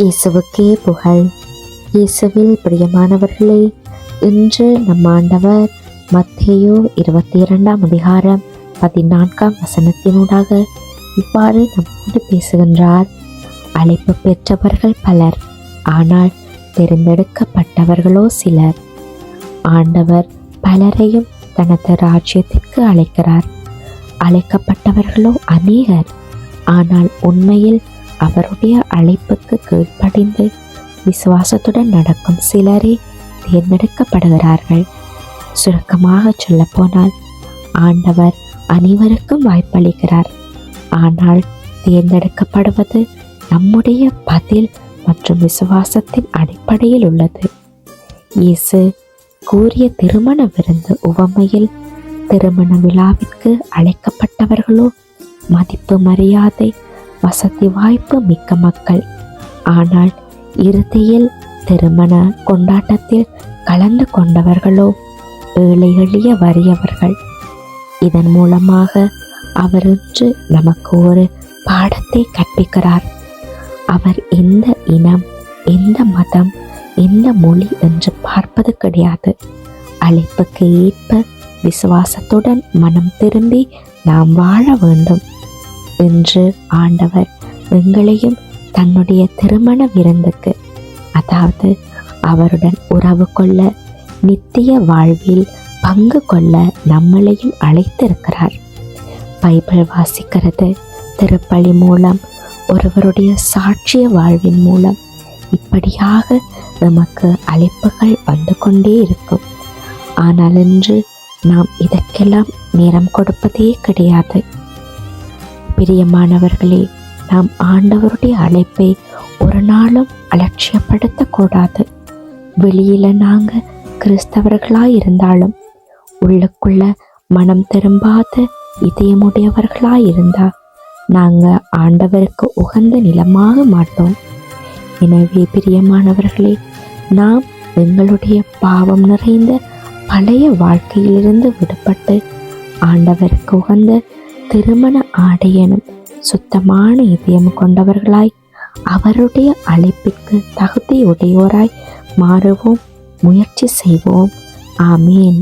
இயேசுவுக்கே புகழ். இயேசுவில் பிரியமானவர்களே இன்று நம் ஆண்டவர் மத்தியோ இருபத்தி இரண்டாம் அதிகாரம் பதினான்காம் வசனத்தினூடாக இவ்வாறு நம்மோடு பேசுகின்றார். அழைப்பு பெற்றவர்கள் பலர் ஆனால் தேர்ந்தெடுக்கப்பட்டவர்களோ சிலர். ஆண்டவர் பலரையும் தனது ராஜ்யத்திற்கு அழைக்கிறார். அழைக்கப்பட்டவர்களோ அநேகர் ஆனால் உண்மையில் அவருடைய அழைப்புக்கு கீழ்ப்படிந்து விசுவாசத்துடன் நடக்கும் சிலரே தேர்ந்தெடுக்கப்படுகிறார்கள். சுருக்கமாக சொல்லப்போனால் ஆண்டவர் அனைவருக்கும் வாய்ப்பளிக்கிறார். ஆனால் தேர்ந்தெடுக்கப்படுவது நம்முடைய பதில் மற்றும் விசுவாசத்தின் அடிப்படையில் உள்ளது. இயேசு கூறிய திருமண விருந்து உவமையில் திருமண விழாவிற்கு அழைக்கப்பட்டவர்களோ மதிப்பு மரியாதை வசதி வாய்ப்பு மிக்க மக்கள். ஆனால் இறுதியில் திருமண கொண்டாட்டத்தில் கலந்து கொண்டவர்களோ ஏழை எளிய வறியவர்கள். இதன் மூலமாக அவர் இன்று நமக்கு ஒரு பாடத்தை கற்பிக்கிறார். அவர் எந்த இனம் எந்த மதம் எந்த மொழி என்று பார்ப்பது கிடையாது. அழைப்புக்கு ஏற்ப விசுவாசத்துடன் மனம் திரும்பி நாம் வாழ வேண்டும். என்று ஆண்டவர் எங்களையும் தன்னுடைய திருமண விருந்துக்கு அதாவது அவருடன் உறவு கொள்ள நித்திய வாழ்வில் பங்கு கொள்ள நம்மளையும் அழைத்திருக்கிறார். பைபிள் வாசிக்கிறது திருப்பலி மூலம் ஒருவருடைய சாட்சிய வாழ்வின் மூலம் இப்படியாக நமக்கு அழைப்புகள் வந்து கொண்டே இருக்கும். ஆனால் இன்று நாம் இதற்கெல்லாம் நேரம் கொடுப்பதே கிடையாது. பிரியமானவர்களே நாம் ஆண்டவருடைய அழைப்பை ஒரு நாளும் அலட்சியப்படுத்தக்கூடாது. வெளியில நாங்க கிறிஸ்தவர்களாய் இருந்தாலும் உள்ளுக்குள்ள மனம் திரும்பாத இதயமுடையவர்களாக இருந்தால் நாங்க ஆண்டவருக்கு உகந்த நிலமாக மாட்டோம். எனவே பிரியமானவர்களே நாம் எங்களுடைய பாவம் நிறைந்த பழைய வாழ்க்கையிலிருந்து விடுபட்டு ஆண்டவருக்கு உகந்த திருமண ஆடையனும் சுத்தமான இதயம் கொண்டவர்களாய் அவருடைய அழைப்பிற்கு தகுதியுடையோராய் மாறுவோம் முயற்சி செய்வோம். ஆமேன்.